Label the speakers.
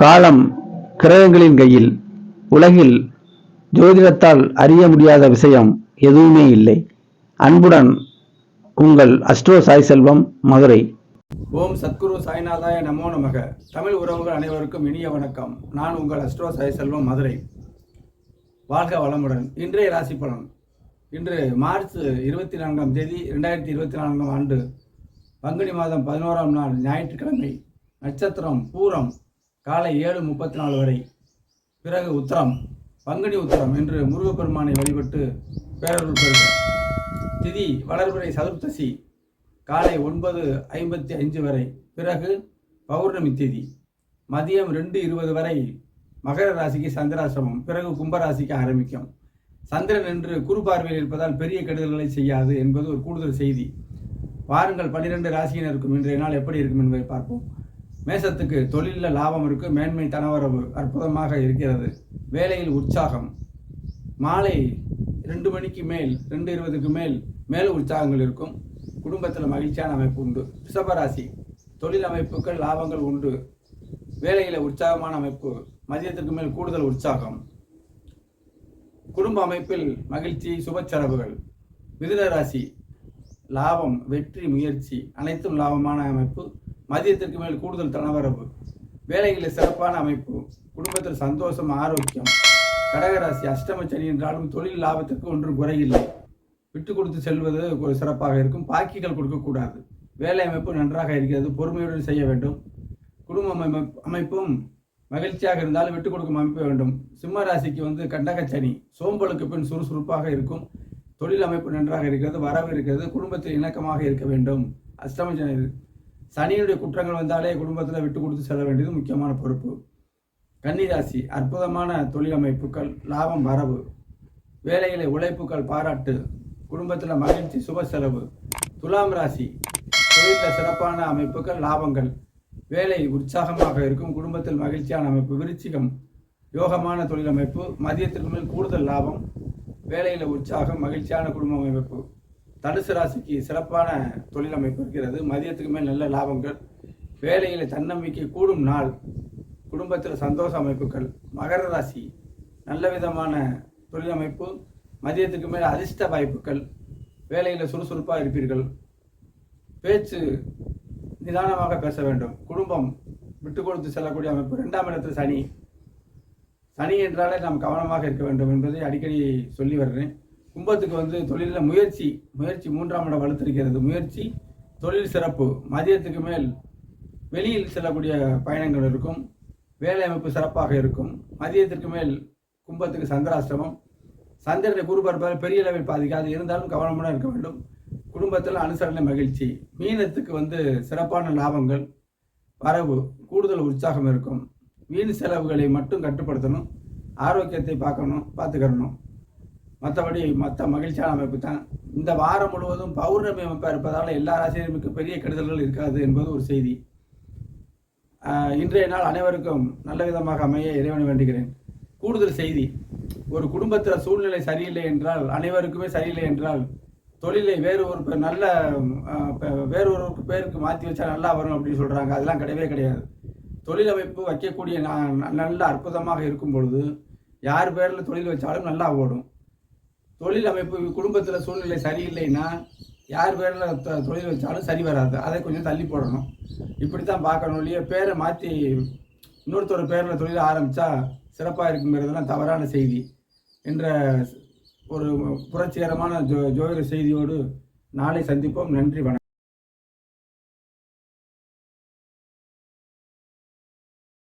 Speaker 1: காலம் கிரகங்களின் கையில் உலகில் ஜோதிடத்தால் அறிய முடியாத விஷயம் எதுவுமே இல்லை. அன்புடன் உங்கள் அஸ்ட்ரோ சாய் செல்வம் மதுரை.
Speaker 2: ஓம் சத்குரு சாய்நாதாய நமோ நமக. தமிழ் உறவுகள் அனைவருக்கும் இனிய வணக்கம். நான் உங்கள் அஸ்ட்ரோ சாய் செல்வம் மதுரை. வாழ்க வளமுடன். இன்றைய ராசி பலன். இன்று மார்ச் இருபத்தி நான்காம் தேதி ரெண்டாயிரத்தி இருபத்தி நான்காம் ஆண்டு பங்குனி மாதம் பதினோராம் நாள் ஞாயிற்றுக்கிழமை. நட்சத்திரம் பூரம். காலை ஏழு முப்பத்தி நாலு வரை. பிறகு உத்தரம் பங்குனி உத்தரம் என்று முருகப்பெருமானை வழிபட்டு பேரருள் பெறுக. திதி வளர்பிறை சதுர்த்தசி காலை ஒன்பது ஐம்பத்தி அஞ்சு வரை. பிறகு பௌர்ணமி திதி மதியம் ரெண்டு இருபது வரை மகர ராசிக்கு சந்திராசிரமம் பிறகு கும்பராசிக்கு ஆரம்பிக்கும். சந்திரன் என்று குறு பார்வையில் இருப்பதால் பெரிய கெடுதல்களை செய்யாது என்பது ஒரு கூடுதல் செய்தி. வாருங்கள் பன்னிரெண்டு ராசியினருக்கும் இன்றைய நாள் எப்படி இருக்கும் என்பதை பார்ப்போம். மேசத்துக்கு தொழிலில் லாபம் இருக்கு மேன்மை தனவரவு அற்புதமாக இருக்கிறது. வேலையில் உற்சாகம். மாலை ரெண்டு மணிக்கு மேல் ரெண்டு இருபதுக்கு மேல் மேல் உற்சாகங்கள் இருக்கும். குடும்பத்தில் மகிழ்ச்சியான அமைப்பு உண்டு. ரிஷபராசி தொழில் அமைப்புகள் லாபங்கள் உண்டு. வேலையில் உற்சாகமான அமைப்பு. மதியத்திற்கு மேல் கூடுதல் உற்சாகம். குடும்ப அமைப்பில் மகிழ்ச்சி சுபச்சரவுகள். மிதுன ராசி லாபம் வெற்றி முயற்சி அனைத்தும் லாபமான அமைப்பு. மதியத்திற்கு மேல் கூடுதல் தனவரவு வேலைகளில் சிறப்பான அமைப்பு குடும்பத்தில் சந்தோஷம் ஆரோக்கியம் கடகராசி அஷ்டம சனி என்றாலும் தொழில் லாபத்திற்கு ஒன்றும் குறையில்லை. விட்டு கொடுத்து செல்வது ஒரு சிறப்பாக இருக்கும். பாக்கிகள் கொடுக்கக்கூடாது. வேலை அமைப்பு நன்றாக இருக்கிறது. பொறுமையுடன் செய்ய வேண்டும். குடும்ப அமைப்பும் மகிழ்ச்சியாக இருந்தாலும் விட்டு கொடுக்கும் அமைப்பு வேண்டும். சிம்ம ராசிக்கு வந்து கண்டகச்சனி சோம்பலுக்கு பின் சுறுசுறுப்பாக இருக்கும். தொழில் அமைப்பு நன்றாக இருக்கிறது. வரவு இருக்கிறது. குடும்பத்தில் இணக்கமாக இருக்க வேண்டும். அஷ்டம சனி சனியினுடைய குற்றங்கள் வந்தாலே குடும்பத்தில் விட்டு கொடுத்து செல்ல வேண்டியது முக்கியமான பொறுப்பு. கன்னிராசி அற்புதமான தொழில் அமைப்புகள் லாபம் வரவு வேலைகளை உழைப்புகள் பாராட்டு குடும்பத்தில் மகிழ்ச்சி சுப செலவு துலாம் ராசி தொழிலில் சிறப்பான அமைப்புகள் லாபங்கள் வேலை உற்சாகமாக இருக்கும் குடும்பத்தில் மகிழ்ச்சியான அமைப்பு விருச்சிகம் யோகமான தொழிலமைப்பு மதியத்திற்கு மேல் கூடுதல் லாபம் வேலையில் உற்சாகம் மகிழ்ச்சியான குடும்ப அமைப்பு. தனுசு ராசிக்கு சிறப்பான தொழில் அமைப்பு இருக்கிறது. மதியத்துக்கு மேல் நல்ல லாபங்கள். வேலையில் தன்னம்பிக்கை கூடும் நாள். குடும்பத்தில் சந்தோஷ அமைப்புகள். மகர ராசி நல்ல விதமான தொழில் அமைப்பு மதியத்துக்கு மேல் அதிர்ஷ்ட வாய்ப்புகள். வேலையில் சுறுசுறுப்பாக இருப்பீர்கள். பேச்சு நிதானமாக பேச வேண்டும். குடும்பம் விட்டு கொடுத்து செல்லக்கூடிய அமைப்பு. ரெண்டாம் இடத்தில் சனி. சனி என்றாலே நாம் கவனமாக இருக்க வேண்டும் என்பதை அடிக்கடி சொல்லி வர்றேன் கும்பத்துக்கு வந்து தொழிலில் முயற்சி முயற்சி மூன்றாம் இடம் வலுத்திருக்கிறது முயற்சி தொழில் சிறப்பு. மதியத்துக்கு மேல் வெளியில் செல்லக்கூடிய பயணங்கள் இருக்கும். வேலை அமைப்பு சிறப்பாக இருக்கும். மதியத்திற்கு மேல் கும்பத்துக்கு சந்திராசிரமம். சந்திரனை குரு பெரிய அளவில் பாதிக்காது. இருந்தாலும் கவனமுடன் இருக்க வேண்டும். குடும்பத்தில் அனுசரணை மகிழ்ச்சி. மீனத்துக்கு வந்து சிறப்பான லாபங்கள் வரவு கூடுதல் உற்சாகம் இருக்கும். வீண் செலவுகளை மட்டும் கட்டுப்படுத்தணும். ஆரோக்கியத்தை பார்க்கணும் பார்த்துக்கிறணும். மற்றபடி மற்ற மகிழ்ச்சியான அமைப்பு தான். இந்த வாரம் முழுவதும் பௌர்ணமி அமைப்பாக இருப்பதால் எல்லா ராசியர்களுக்கு பெரிய கெடுதல்கள் இருக்காது என்பது ஒரு செய்தி. இன்றைய நாள் அனைவருக்கும் நல்ல விதமாக அமைய இறைவனை வேண்டுகிறேன். கூடுதல் செய்தி. ஒரு குடும்பத்தில் சூழ்நிலை சரியில்லை என்றால் அனைவருக்குமே சரியில்லை என்றால் தொழிலை வேறு ஒரு நல்ல வேறு ஒரு பேருக்கு மாற்றி வச்சா நல்லா வரும் அப்படின்னு சொல்கிறாங்க அதெல்லாம் கிடையவே கிடையாது. தொழில் அமைப்பு வைக்கக்கூடிய நல்ல அற்புதமாக இருக்கும் பொழுது யார் பேரில் தொழில் வச்சாலும் நல்லா ஓடும். தொழில் அமைப்பு குடும்பத்தில் சூழ்நிலை சரியில்லைன்னா யார் பேரில் தொழில் வச்சாலும் சரி வராது. அதை கொஞ்சம் தள்ளி போடணும். இப்படி தான் பார்க்கணும் இல்லையா? பேரை மாற்றி இன்னொருத்தர் பேரில் தொழில் ஆரம்பித்தா சிறப்பாக இருக்குங்கிறதுலாம் தவறான செய்தி என்ற ஒரு புரட்சிகரமான ஜோ ஜோதிட செய்தியோடு நாளை சந்திப்போம். நன்றி வணக்கம்.